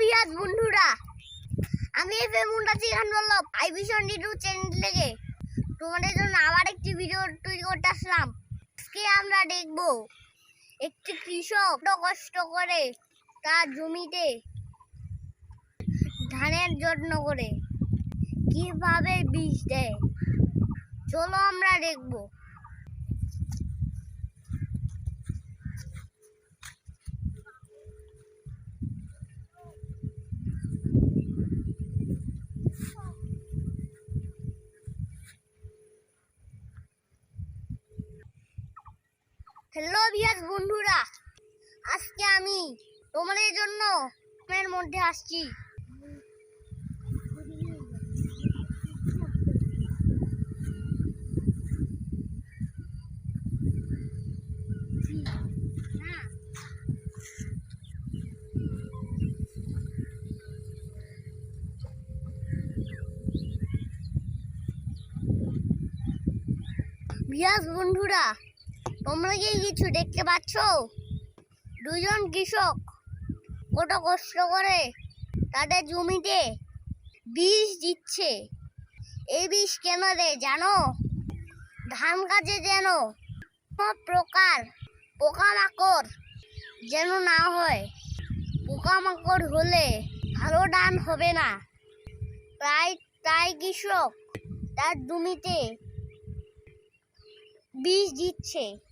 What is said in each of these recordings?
বিয়াস বন্ধুরা। আমি চ্যানেল থেকে। তোমাদের জন্য আবার একটি ভিডিও তৈরি করতে আসলাম। আজকে আমরা দেখব একটি কৃষক কষ্ট করে তার জমিতে ধানের যত্ন করে, কীভাবে বীজ দেয়। চলো আমরা দেখব। হ্যালো বিয়াস বন্ধুরা। আজকে আমি তোমাদের জন্য এর মধ্যে আসছি। বিয়াস বন্ধুরা তোমরা কি কিছু দেখতে পাচ্ছ? দুজন কৃষক কত কষ্ট করে তাদের জমিতে বীজ দিচ্ছে। এই বীজ কেন দেয় জানো? ধান গাছে যেন প্রকার পোকামাকড় যেন না হয়। পোকামাকড় হলে ভালো ধান হবে না। প্রায় তাই কৃষক তার জমিতে বীজ দিচ্ছে।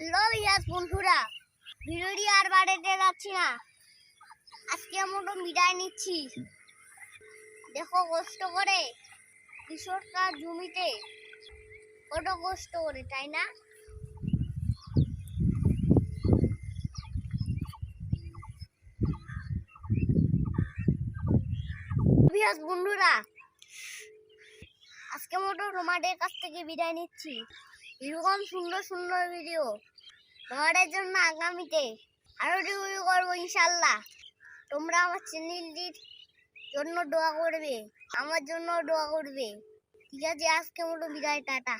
হ্যালো ইয়াস বন্ধুরা, ভিডিওটি আর বাড়াতে যাচ্ছি না। আজকে মতো বিদায় নিচ্ছি। দেখো কষ্ট করে কৃষক জমিতে কত কষ্ট করে, তাই না? বন্ধুরা, আজকে মতো তোমাদের কাছ থেকে বিদায় নিচ্ছি। এরকম সুন্দর সুন্দর ভিডিও তোমাদের জন্য আগামীতে আরও রিভিউ করব ইনশাল্লাহ। তোমরা আমার চ্যানেলটির জন্য দোয়া করবে, আমার জন্য দোয়া করবে। ঠিক আছে আজকে মতো বিদায়, টাটা।